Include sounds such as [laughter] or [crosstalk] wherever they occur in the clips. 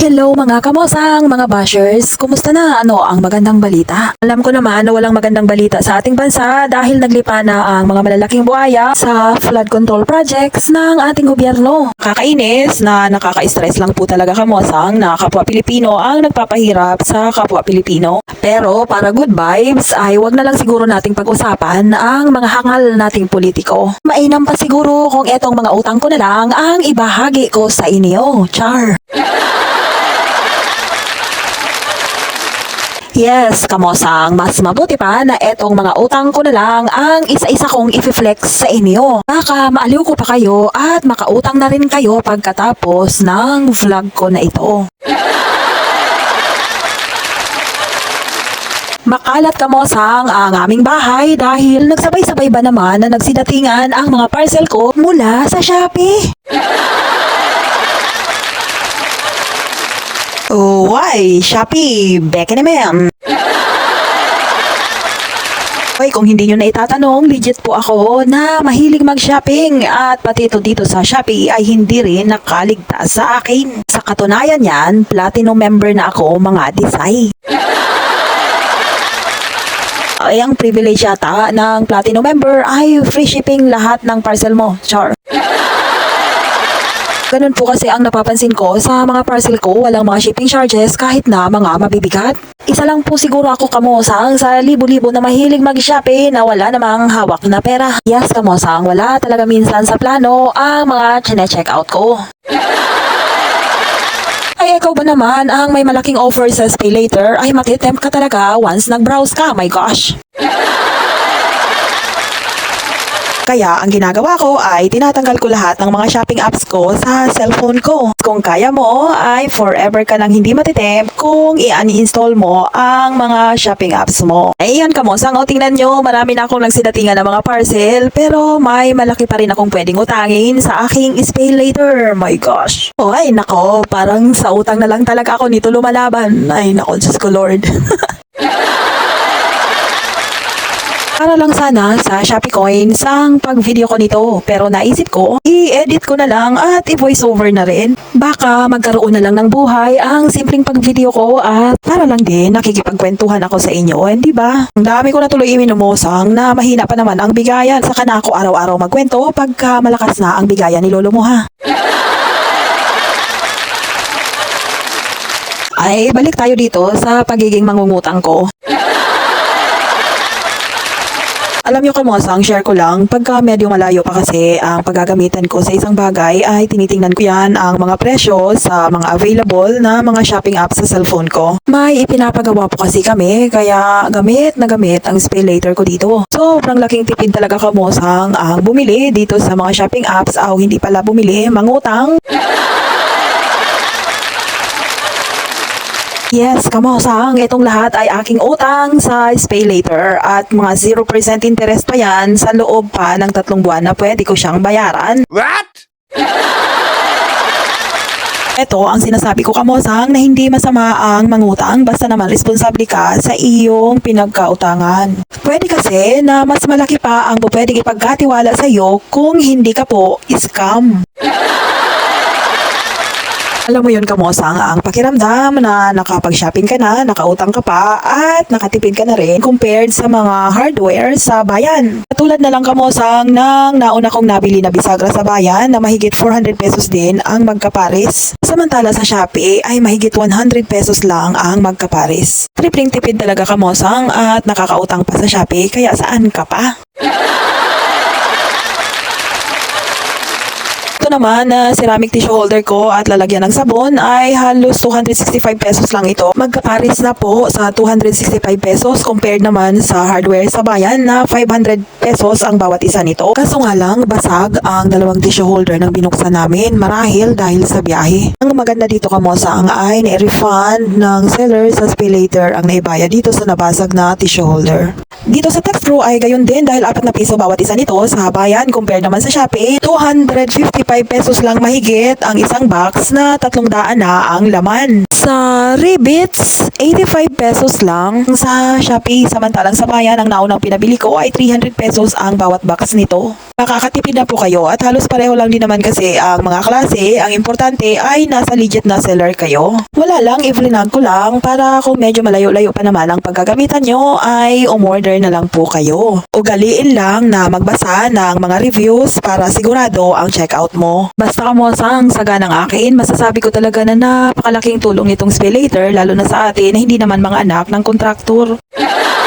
Hello mga kamosang, mga bashers. Kumusta na? Ano ang magandang balita? Alam ko naman na walang magandang balita sa ating bansa dahil naglipa na ang mga malalaking buhaya sa flood control projects ng ating gobyerno. Kakainis na nakaka-stress lang po talaga kamosang na kapwa Pilipino ang nagpapahirap sa kapwa Pilipino. Pero para good vibes ay wag na lang siguro nating pag-usapan ang mga hangal nating politiko. Mainam pa siguro kung etong mga utang ko na lang ang ibahagi ko sa inyo. Char! Yes, kamosang, mas mabuti pa na etong mga utang ko na lang ang isa-isa kong i-flex sa inyo. Baka maaliw ko pa kayo at makautang na rin kayo pagkatapos ng vlog ko na ito. Makalat kamosang ang aming bahay dahil nagsabay-sabay ba naman na nagsidatingan ang mga parcel ko mula sa Shopee. Oh, why? Shopee, beke na ma'am. Kung hindi nyo na itatanong, legit po ako na mahilig mag-shopping at pati ito dito sa Shopee ay hindi rin nakaligtas sa akin. Sa katunayan yan, platinum member na ako mga desay. [laughs] Ay, ang privilege yata ng platinum member ay free shipping lahat ng parcel mo. Char. Ganun po kasi ang napapansin ko sa mga parcel ko, walang mga shipping charges kahit na mga mabibigat. Isa lang po siguro ako kamosang sa libo-libo na mahilig mag-shopping na wala namang hawak na pera. Yes, kamosang, wala talaga minsan sa plano ang mga chine-check out ko. Ay, ikaw ba naman ang may malaking offer sa Pay Later ay matitempt ka talaga once nag-browse ka, my gosh. Kaya ang ginagawa ko ay tinatanggal ko lahat ng mga shopping apps ko sa cellphone ko. Kung kaya mo ay forever ka nang hindi matitempt kung i-uninstall mo ang mga shopping apps mo. Ayan ka mo, sang o tingnan nyo, marami na akong nagsidatingan ng mga parcel pero may malaki pa rin akong pwedeng utangin sa aking pay later. My gosh. Oh, ay nako, parang sa utang na lang talaga ako nito lumalaban. Ay nako, Diyos ko Lord. [laughs] Para lang sana sa Shopee Coins ang pag-video ko nito. Pero naisip ko, i-edit ko na lang at i-voice over na rin. Baka magkaroon na lang ng buhay ang simpleng pag-video ko at para lang din nakikipagkwentuhan ako sa inyo. Hindi ba? Ang dami ko na tuloy iminumosang na mahina pa naman ang bigayan. Saka na ako araw-araw magkwento pagka malakas na ang bigayan ni Lolo mo ha. Ay, balik tayo dito sa pagiging mangungutang ko. Alam nyo kamosang, share ko lang, pagka medyo malayo pa kasi ang paggagamitan ko sa isang bagay ay tinitingnan ko yan ang mga presyo sa mga available na mga shopping apps sa cellphone ko. May ipinapagawa po kasi kami, kaya gamit na gamit ang spell later ko dito. Sobrang laking tipid talaga kamosang ang bumili dito sa mga shopping apps o hindi pala bumili, mangutang. [laughs] Yes, kamosang, itong lahat ay aking utang sa Pay Later at mga 0% interest pa yan sa loob pa ng tatlong buwan na pwede ko siyang bayaran. What? Ito ang sinasabi ko kamosang na hindi masama ang mangutang basta naman responsable ka sa iyong pinagkautangan. Pwede kasi na mas malaki pa ang pwedeng ipagkatiwala sa iyo kung hindi ka po scam. Alam mo yun, kamosang, ang pakiramdam na nakapag-shopping ka na, nakautang ka pa, at nakatipid ka na rin compared sa mga hardware sa bayan. Katulad na lang kamosang ng nauna kong nabili na bisagra sa bayan na mahigit 400 pesos din ang magkapares. Samantala sa Shopee ay mahigit 100 pesos lang ang magkapares. Tripling tipid talaga kamosang at nakakautang pa sa Shopee kaya saan ka pa? Naman na ceramic tissue holder ko at lalagyan ng sabon ay halos 265 pesos lang ito. Magkaparis na po sa 265 pesos compared naman sa hardware sa bayan na 500 pesos ang bawat isa nito. Kaso nga lang, basag ang dalawang tissue holder ng binuksan namin marahil dahil sa biyahe. Ang maganda dito kamosang ay na-refund ng seller sa pay ang naibaya dito sa nabasag na tissue holder. Dito sa text pro ay gayon din dahil 4 na piso bawat isa nito sa bayan compared naman sa Shopee, 255 pesos lang mahigit ang isang box na 300 na ang laman. Sa Ribbits, 85 pesos lang sa Shopee. Samantalang sa bayan, ang naunang pinabili ko ay 300 pesos ang bawat box nito. Makakatipid na po kayo at halos pareho lang din naman kasi ang mga klase. Ang importante ay nasa legit na seller kayo. Wala lang, i-vlog ko lang para kung medyo malayo-layo pa naman ang paggagamitan nyo ay umorder na lang po kayo. Ugaliin lang na magbasa ng mga reviews para sigurado ang checkout mo. Basta kamosang saga ng akin, masasabi ko talaga na napakalaking tulong nitong Spillator lalo na sa atin na hindi naman mga anak ng kontraktor. [laughs]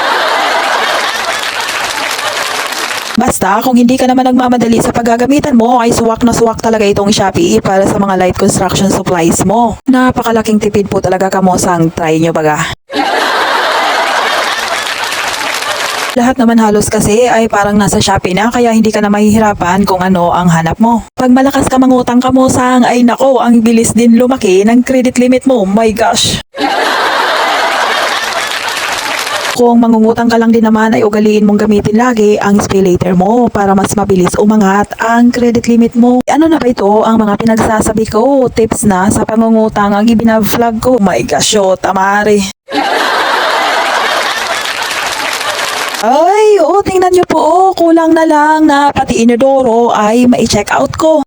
Basta kung hindi ka naman nagmamadali sa paggagamitan mo ay suwak na suwak talaga itong Shopee para sa mga light construction supplies mo. Napakalaking tipid po talaga kamosang try nyo baga. [laughs] Lahat naman halos kasi ay parang nasa Shopee na kaya hindi ka na mahihirapan kung ano ang hanap mo. Pag malakas ka mangutang kamosang ay nako ang bilis din lumaki ng credit limit mo. My gosh! Kung mangungutang ka lang din naman ay ugaliin mong gamitin lagi ang SpayLater mo para mas mabilis umangat ang credit limit mo. Ano na ba ito ang mga pinagsasabi ko? Tips na sa pangungutang ang ibinavlog ko. My gosh, oh, tamari. Ay, oo, tingnan nyo po, oh, kulang na lang na pati inodoro ay mai-check out ko.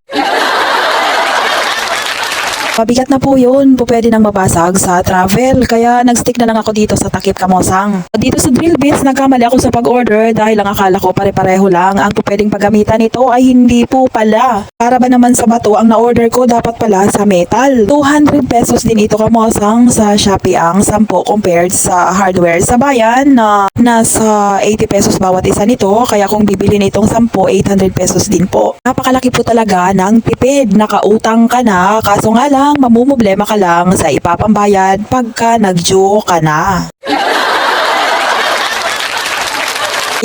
Mabigat na po yun, po pwede nang mabasag sa travel, kaya nagstick na lang ako dito sa takip kamosang. Dito sa drill bits, nagkamali ako sa pag-order dahil ang akala ko pare-pareho lang ang pwedeng paggamitan nito ay hindi po pala. Para ba naman sa bato ang na-order ko dapat pala sa metal. 200 pesos din ito kamosang sa Shopee ang 10 compared sa hardware sa bayan na nasa 80 pesos bawat isa nito, kaya kung bibili nitong 10, 800 pesos din po. Napakalaki po talaga ng tipid, nakautang ka na, kaso nga lang, mamumblema ka lang sa ipapambayad pagka nag-due ka na.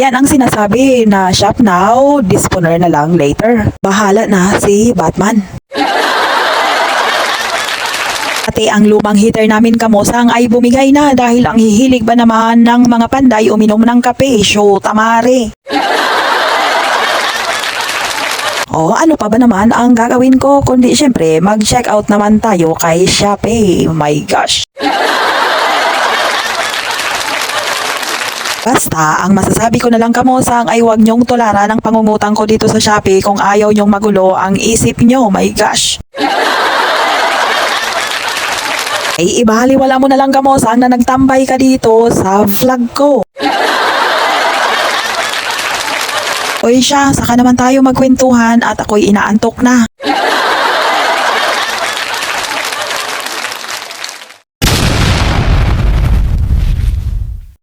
Yan ang sinasabi na shop now, disponer na lang later. Bahala na si Batman. Pati ang lumang heater namin kamosang ay bumigay na dahil ang hihilig ba naman ng mga panday uminom ng kape, show tamare. O ano pa ba naman ang gagawin ko kundi syempre mag-check out naman tayo kay Shopee. My gosh. Basta, ang masasabi ko na lang kamosang ay huwag nyong tularan ang pangungutang ko dito sa Shopee kung ayaw nyong magulo ang isip nyo. My gosh. Ay ibahaliwala mo na lang kamosang na nagtambay ka dito sa vlog ko. Oy siya, saka naman tayo magkwentuhan at ako'y inaantok na.